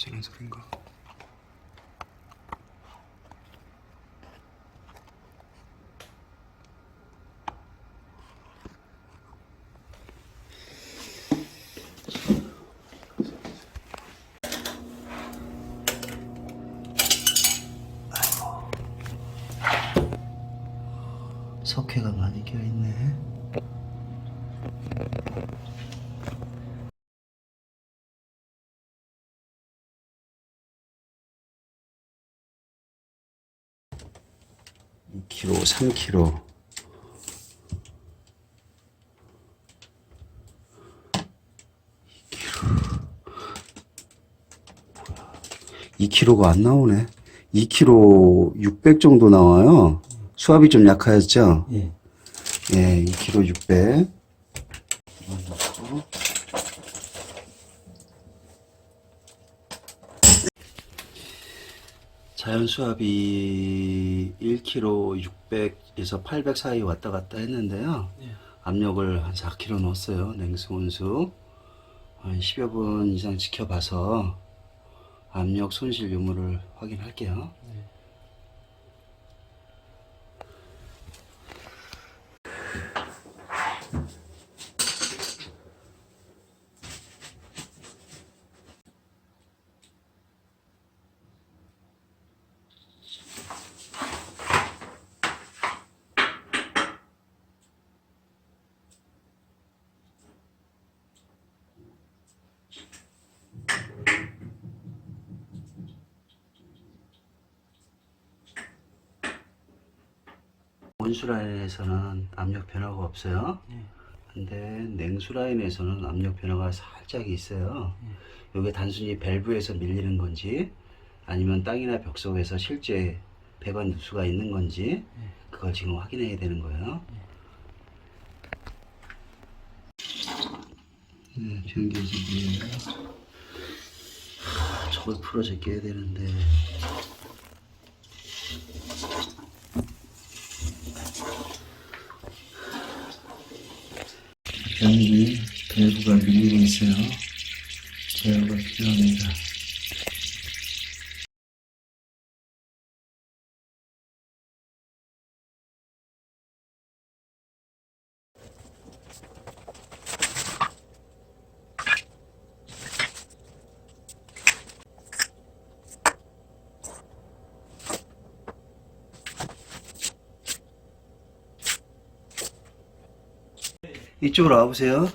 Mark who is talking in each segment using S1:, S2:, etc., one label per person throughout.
S1: 고생한 소린가?
S2: 석회가 많이 껴있네. 이 k 로 3kg. 이 k 로가안 나오네. 2kg 600 정도 나와요. 수압이 좀 약하였죠?
S3: 예.
S2: 예, 2kg 600. 이건 넣고. 자연 수압이 1kg 600에서 800 사이 왔다 갔다 했는데요.
S3: 예.
S2: 압력을 한 4kg 넣었어요. 냉수 온수. 한 10여 분 이상 지켜봐서 압력 손실 유무를 확인할게요. 온수 라인에서는 압력 변화가 없어요.
S3: 예.
S2: 근데 냉수 라인에서는 압력 변화가 살짝 있어요. 이게 단순히 밸브에서 밀리는 건지 아니면 땅이나 벽 속에서 실제 배관 누수가 있는 건지 그걸 지금 확인해야 되는 거예요. 네. 하, 저걸 풀어 제껴야 되는데 변기 밸브가 밀리고 있어요. 제어가 필요합니다. 이쪽으로 와보세요.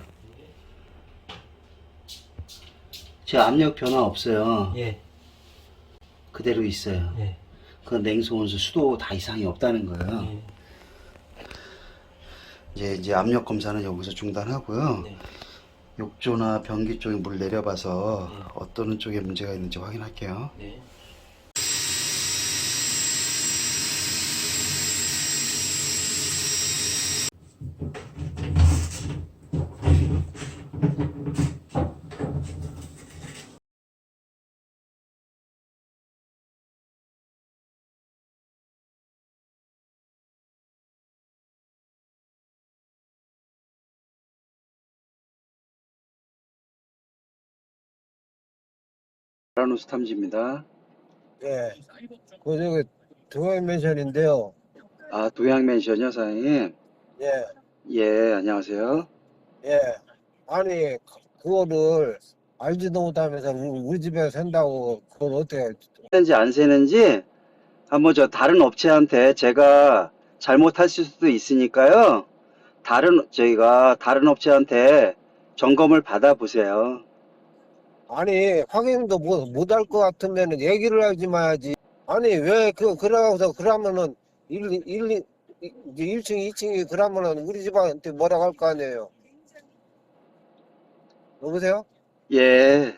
S2: 제 압력 변화 없어요.
S3: 예.
S2: 그대로 있어요.
S3: 예.
S2: 그 냉수, 온수, 수도 다 이상이 없다는 거예요.
S3: 예.
S2: 이제 이제 압력 검사는 여기서 중단하고요.
S3: 네.
S2: 욕조나 변기 쪽에 물 내려봐서
S3: 네.
S2: 어떤 쪽에 문제가 있는지 확인할게요.
S3: 네.
S2: 라누스 탐지입니다.
S4: 예. 그 저기 동해맨션인데요.
S2: 아 도양 맨션이요, 사장님.
S4: 예.
S2: 예, 안녕하세요.
S4: 예. 아니 그거를 알지도 못하면서 우리, 우리 집에 산다고 그걸 어떻게
S2: 새는지 안 새는지 한번 저 다른 업체한테 제가 잘못했을 수도 있으니까요. 다른 저희가 다른 업체한테 점검을 받아 보세요.
S4: 아니 확인도 못할 것 같으면은 얘기를 하지 마야지. 아니 왜 그 그러고서 그러면은 1, 1, 1, 이제 1층, 2층이 그러면은 우리 집한테 뭐라고 할 거 아니에요. 여보세요?
S2: 예.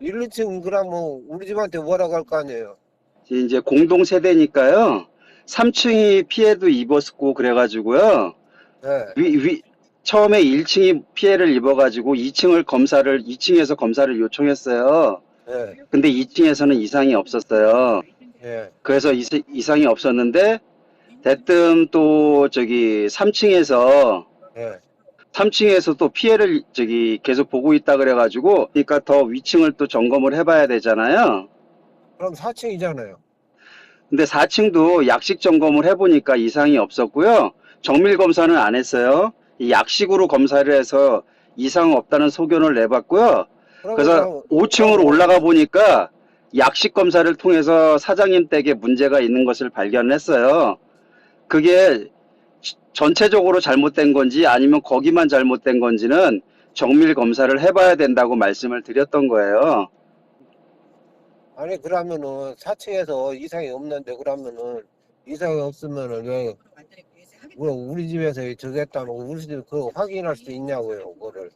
S4: 1, 2층 그러면 우리 집한테 뭐라고 할 거 아니에요.
S2: 이제 공동 세대니까요. 3층이 피해도 입었고 그래가지고요.
S4: 예.
S2: 위, 위, 처음에 1층이 피해를 입어가지고 2층을 검사를 2층에서 검사를 요청했어요.
S4: 예.
S2: 근데 2층에서는 이상이 없었어요.
S4: 예.
S2: 그래서 이, 이상이 없었는데 대뜸 또 저기 3층에서
S4: 예.
S2: 3층에서 또 피해를 저기 계속 보고 있다 그래가지고 그러니까 더 위층을 또 점검을 해봐야 되잖아요.
S4: 그럼 4층이잖아요.
S2: 근데 4층도 약식 점검을 해보니까 이상이 없었고요. 정밀 검사는 안 했어요. 이 약식으로 검사를 해서 이상 없다는 소견을 내봤고요. 그래서 5층으로 올라가 보니까 약식 검사를 통해서 사장님 댁에 문제가 있는 것을 발견했어요. 그게 지- 전체적으로 잘못된 건지 아니면 거기만 잘못된 건지는 정밀 검사를 해봐야 된다고 말씀을 드렸던 거예요.
S4: 아니 그러면은 4층에서 이상이 없는데 그러면은 이상이 없으면은 왜 뭐 우리 집에서 저기 했다면 우리 집 그거 확인할 수 있냐고요 그거를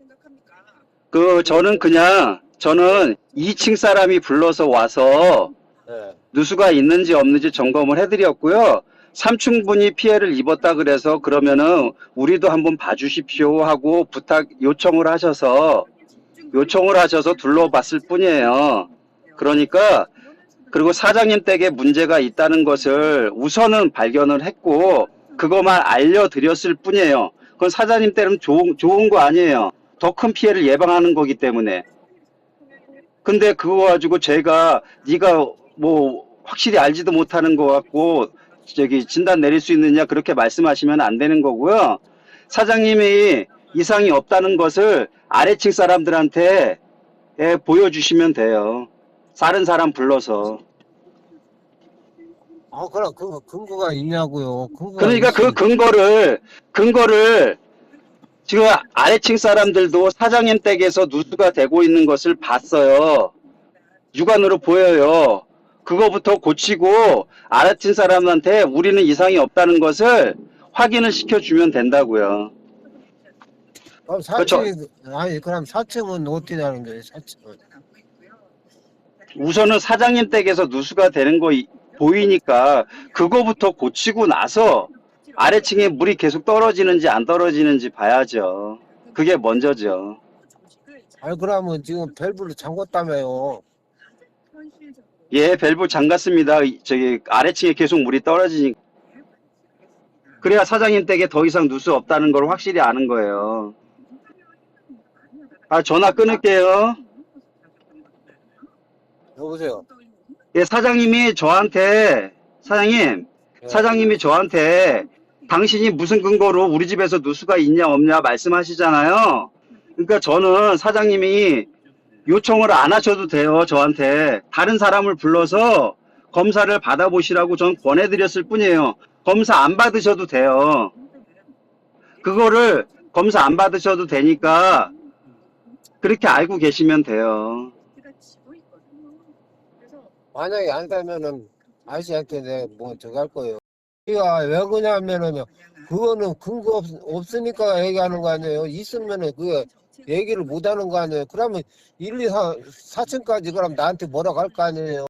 S2: 그 저는 그냥 저는 2층 사람이 불러서 와서
S4: 예.
S2: 누수가 있는지 없는지 점검을 해드렸고요. 3층 분이 피해를 입었다 그래서 그러면은 우리도 한번 봐주십시오 하고 부탁 요청을 하셔서 요청을 하셔서 둘러봤을 뿐이에요. 그러니까 그리고 사장님 댁에 문제가 있다는 것을 우선은 발견을 했고 그것만 알려드렸을 뿐이에요. 그건 사장님 댁은 좋은, 좋은 거 아니에요. 더 큰 피해를 예방하는 거기 때문에. 근데 그거 가지고 제가 네가 뭐 확실히 알지도 못하는 거 같고 저기 진단 내릴 수 있느냐 그렇게 말씀하시면 안 되는 거고요. 사장님이 이상이 없다는 것을 아래층 사람들한테 예, 보여주시면 돼요. 다른 사람 불러서.
S4: 아 그럼 그 근거가 있냐고요 근거가
S2: 그러니까 그
S4: 있으면-
S2: 근거를 근거를 지금 아래층 사람들도 사장님 댁에서 누수가 되고 있는 것을 봤어요. 육안으로 보여요. 그거부터 고치고 아래층 사람한테 우리는 이상이 없다는 것을 확인을 시켜주면 된다고요.
S4: 그럼
S2: 그렇죠.
S4: 4층 아니 그럼 4층은 어떻게 하는 거예요 4층은
S2: 우선은 사장님 댁에서 누수가 되는 거 이- 보이니까 그거부터 고치고 나서 아래층에 물이 계속 떨어지는지 안 떨어지는지 봐야죠. 그게 먼저죠.
S4: 아니 그러면 지금 밸브를 잠궜다며요
S2: 예, 밸브 잠갔습니다. 이- 저기 아래층에 계속 물이 떨어지니까. 그래야 사장님 댁에 더 이상 누수 없다는 걸 확실히 아는 거예요. 아, 전화 끊을게요.
S4: 여보세요
S2: 예, 사장님이 저한테, 사장님,
S4: 예.
S2: 사장님이 저한테 당신이 무슨 근거로 우리 집에서 누수가 있냐 없냐 말씀하시잖아요. 그러니까 저는 사장님이 요청을 안 하셔도 돼요, 저한테. 다른 사람을 불러서 검사를 받아보시라고 전 권해드렸을 뿐이에요. 검사 안 받으셔도 돼요. 그거를 검사 안 받으셔도 되니까 그렇게 알고 계시면 돼요.
S4: 만약에 안 되면은 아저씨한테 내가 뭐 저거 할 거예요. 이가 왜 그러냐면은 그거는 근거 없, 없으니까 얘기하는 거 아니에요. 있으면은 그 얘기를 못 하는 거 아니에요. 그러면 1, 2, 4, 4층까지 그럼 나한테 뭐라고 할 거
S1: 아니에요